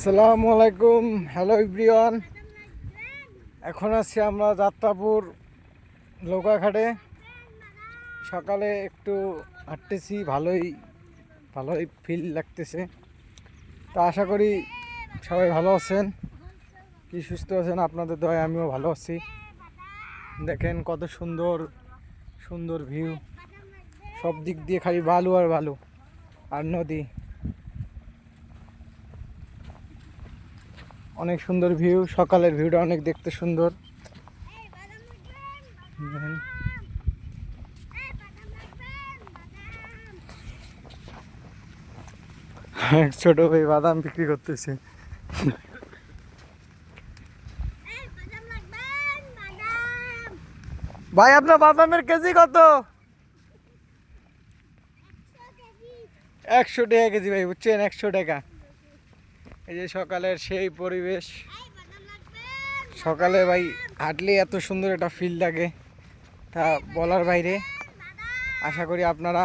আসসালামু আলাইকুম হ্যালো ইব্রিয়ান এখন আছি আমরা যাত্রাপুর নৌকাঘাটে। সকালে একটু হাঁটতেছি, ভালোই ভালোই ফিল লাগতেছে। তা আশা করি সবাই ভালো আছেন। কি সুস্থ আছেন? আপনাদের দয় আমিও ভালো আছি। দেখেন কত সুন্দর সুন্দর ভিউ সব দিক দিয়ে খালি বালু আর বালু, আর নদী। অনেক সুন্দর ভিউ, সকালের ভিউটা অনেক দেখতে সুন্দর। ছোট ভাই বাদাম বিক্রি করতেছে। ভাই, আপনার বাদামের কেজি কত? একশো টাকা কেজি ভাই, বুঝছেন? একশো টাকা। এই যে সকালের সেই পরিবেশ। সকালে ভাই হাঁটলে এত সুন্দর একটা ফিল লাগে তা বলার বাইরে। আশা করি আপনারা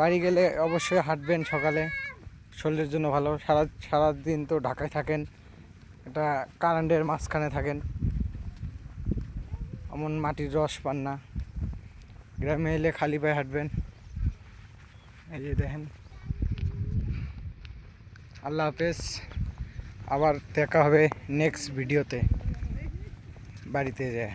বাড়ি গেলে অবশ্যই হাঁটবেন সকালে। শরীরের জন্য ভালো। সারা সারা দিন তো ঢাকায় থাকেন এটা কারেন্টের মাঝখানে থাকেন। এমন মাটির রস পান না। গ্রামে এলে খালি পায়ে হাঁটবেন। এই যে দেখেন। আল্লাহ হাফেজ আবার দেখা হবে নেক্সট ভিডিওতে বাড়িতে যায়